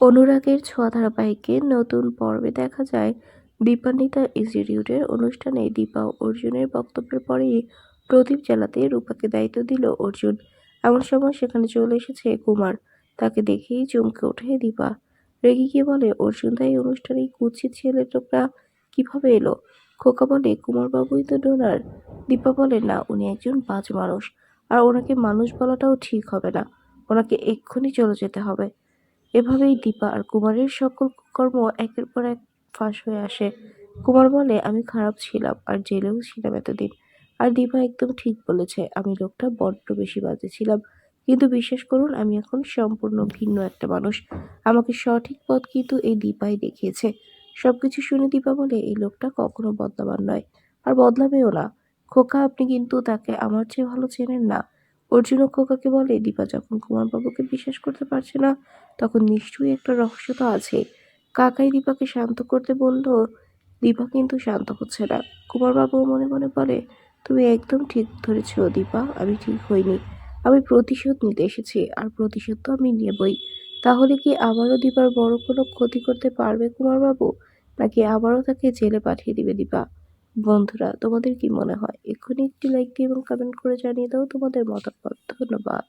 অনুরাগের ছোঁয়া ধারাবাহিকে নতুন পর্বে দেখা যায় দীপান্বিতা ইনস্টিটিউটের অনুষ্ঠানে দীপা অর্জুনের বক্তব্যের পরেই প্রদীপ জ্বালাতে রূপাকে দায়িত্ব দিল অর্জুন। এমন সময় সেখানে চলে এসেছে কুমার। তাকে দেখেই চমকে ওঠে দীপা। রেগে গিয়ে বলে, অর্জুন তাই অনুষ্ঠানে এই কুৎসিত ছেলেটা কীভাবে এলো? খোকা বলে, কুমারবাবুই তো ডোনার। দীপা বলে, না, উনি একজন বাজ মানুষ আর ওনাকে মানুষ বলাটাও ঠিক হবে না। ওনাকে এক্ষুনি চলে যেতে হবে। এভাবেই দীপা আর কুমারের সকল কর্ম একের পর এক ফাঁস হয়ে আসে। কুমার বলে, আমি খারাপ ছিলাম আর জেলেও ছিলাম এতদিন। আর দীপা একদম ঠিক বলেছে, আমি লোকটা বড্ড বেশি বাজে ছিলাম। কিন্তু বিশ্বাস করুন, আমি এখন সম্পূর্ণ ভিন্ন একটা মানুষ। আমাকে সঠিক পথ কিন্তু এই দীপাই দেখিয়েছে। সব কিছু শুনে দীপা বলে, এই লোকটা কখনো বদলাবার নয়। আর বদলাবেও না। খোকা, আপনি কিন্তু তাকে আমার চেয়ে ভালো চেনেন না। অর্জুন খোকাকে বলে, দীপা যখন কুমারবাবুকে বিশ্বাস করতে পারছে না, তখন নিশ্চয়ই একটা রহস্য তো আছে। কাকাই দীপাকে শান্ত করতে বলল, দীপা কিন্তু শান্ত হচ্ছে না। কুমারবাবু মনে মনে বলে, তুমি একদম ঠিক ধরেছ দীপা, আমি ঠিক হইনি। আমি প্রতিশোধ নিতে এসেছি, আর প্রতিশোধ তো আমি নেবই। তাহলে কি আবারও দীপার বড় কোনো ক্ষতি করতে পারবে কুমারবাবু? নাকি আবারও তাকে জেলে পাঠিয়ে দিবে দীপা? বন্ধুরা, তোমাদের কি মনে হয়? এক্ষুনি একটি লাইক দিয়ে এবং কমেন্ট করে জানিয়ে দাও তোমাদের মতামত। ধন্যবাদ।